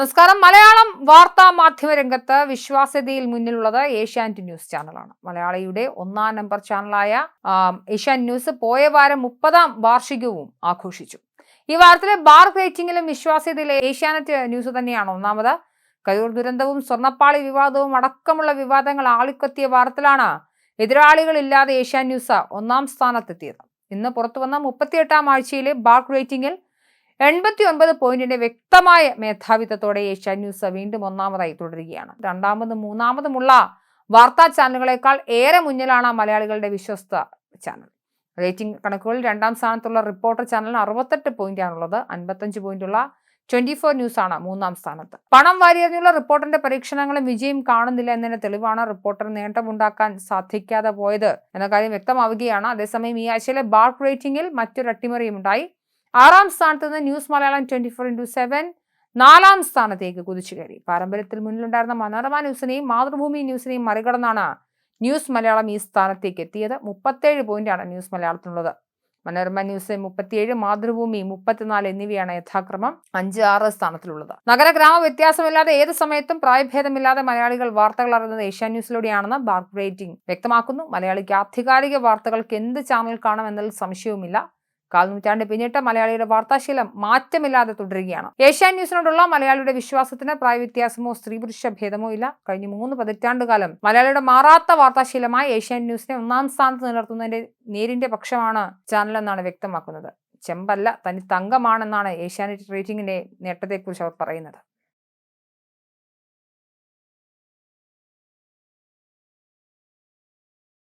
നമസ്കാരം. മലയാളം വാർത്താ മാധ്യമ രംഗത്ത് വിശ്വാസ്യതയിൽ മുന്നിലുള്ളത് ഏഷ്യാനെറ്റ് ന്യൂസ് ചാനലാണ്. മലയാളിയുടെ ഒന്നാം നമ്പർ ചാനലായ ഏഷ്യാനെറ്റ് ന്യൂസ് പോയ വാരം മുപ്പതാം വാർഷികവും ആഘോഷിച്ചു. ഈ വാരത്തിലെ ബാർ റേറ്റിംഗിലും വിശ്വാസ്യതയിലെ ഏഷ്യാനെറ്റ് ന്യൂസ് തന്നെയാണ് ഒന്നാമത്. കരൂർ ദുരന്തവും സ്വർണപ്പാളി വിവാദവും അടക്കമുള്ള വിവാദങ്ങൾ ആളിക്കെത്തിയ വാരത്തിലാണ് എതിരാളികളില്ലാതെ ഏഷ്യാൻ ന്യൂസ് ഒന്നാം സ്ഥാനത്തെത്തിയത്. ഇന്ന് പുറത്തുവന്ന മുപ്പത്തിയെട്ടാം ആഴ്ചയിലെ ബാർ റേറ്റിംഗിൽ എൺപത്തി ഒൻപത് പോയിന്റിന്റെ വ്യക്തമായ മേധാവിത്വത്തോടെ ഏഷ്യ ന്യൂസ് വീണ്ടും ഒന്നാമതായി തുടരുകയാണ്. രണ്ടാമതും മൂന്നാമതുമുള്ള വാർത്താ ചാനലുകളെക്കാൾ ഏറെ മുന്നിലാണ് മലയാളികളുടെ വിശ്വസ്ത ചാനൽ. റേറ്റിംഗ് കണക്കുകളിൽ രണ്ടാം സ്ഥാനത്തുള്ള റിപ്പോർട്ടർ ചാനലിന് അറുപത്തെട്ട് പോയിന്റാണുള്ളത്. അൻപത്തഞ്ച് പോയിന്റുള്ള ട്വന്റി ഫോർ ആണ് മൂന്നാം സ്ഥാനത്ത്. പണം വാരിയറിഞ്ഞുള്ള റിപ്പോർട്ടറിന്റെ പരീക്ഷണങ്ങളും വിജയം കാണുന്നില്ല എന്നതിന് തെളിവാണ് റിപ്പോർട്ടർ നേട്ടമുണ്ടാക്കാൻ സാധിക്കാതെ പോയത് എന്ന കാര്യം വ്യക്തമാവുകയാണ്. അതേസമയം ഈ ആഴ്ചയിലെ ബാർക്ക് റേറ്റിംഗിൽ മറ്റൊരു അട്ടിമറിയും ഉണ്ടായി ആറാം സ്ഥാനത്ത് നിന്ന് news Malayalam twenty four into seven നാലാം സ്ഥാനത്തേക്ക് കുതിച്ചു കയറി. പാരമ്പര്യത്തിൽ മുന്നിലുണ്ടായിരുന്ന മനോരമ ന്യൂസിനെയും മാതൃഭൂമി ന്യൂസിനെയും മറികടന്നാണ് ന്യൂസ് മലയാളം ഈ സ്ഥാനത്തേക്ക് എത്തിയത്. മുപ്പത്തേഴ് പോയിന്റാണ് ന്യൂസ് മലയാളത്തിനുള്ളത്. മനോരമ ന്യൂസ് മുപ്പത്തിയേഴ് മാതൃഭൂമി മുപ്പത്തിനാല് എന്നിവയാണ് യഥാക്രമം. അഞ്ച് ആറ് സ്ഥാനത്തിലുള്ളത്. നഗര ഗ്രാമ വ്യത്യാസമില്ലാതെ ഏത് സമയത്തും പ്രായഭേദമില്ലാതെ മലയാളികൾ വാർത്തകൾ അറിയുന്നത് ഏഷ്യ ന്യൂസിലൂടെയാണെന്ന് ബാർക്ക് റേറ്റിംഗ് വ്യക്തമാക്കുന്നു. മലയാളിക്ക് ആധികാരിക വാർത്തകൾക്ക് എന്ത് ചാനൽ കാണാം എന്നതിൽ സംശയവുമില്ല. കാൽ നൂറ്റാണ്ട് പിന്നിട്ട് മലയാളിയുടെ വാർത്താശീലം മാറ്റമില്ലാതെ തുടരുകയാണ്. ഏഷ്യൻ ന്യൂസിനോടുള്ള മലയാളിയുടെ വിശ്വാസത്തിന് പ്രായവ്യത്യാസമോ സ്ത്രീ പുരുഷ ഭേദമോ ഇല്ല. കഴിഞ്ഞ മൂന്ന് പതിറ്റാണ്ട് കാലം മലയാളിയുടെ മാറാത്ത വാർത്താശീലമായി ഏഷ്യാൻ ന്യൂസിനെ ഒന്നാം സ്ഥാനത്ത് നിലനിർത്തുന്നതിന്റെ നേരിന്റെ പക്ഷമാണ് ചാനൽ എന്നാണ് വ്യക്തമാക്കുന്നത്. ചെമ്പല്ല തനി തങ്കമാണെന്നാണ് ഏഷ്യാനെറ്റ് റേറ്റിംഗിന്റെ നേട്ടത്തെക്കുറിച്ച് അവർ പറയുന്നത്.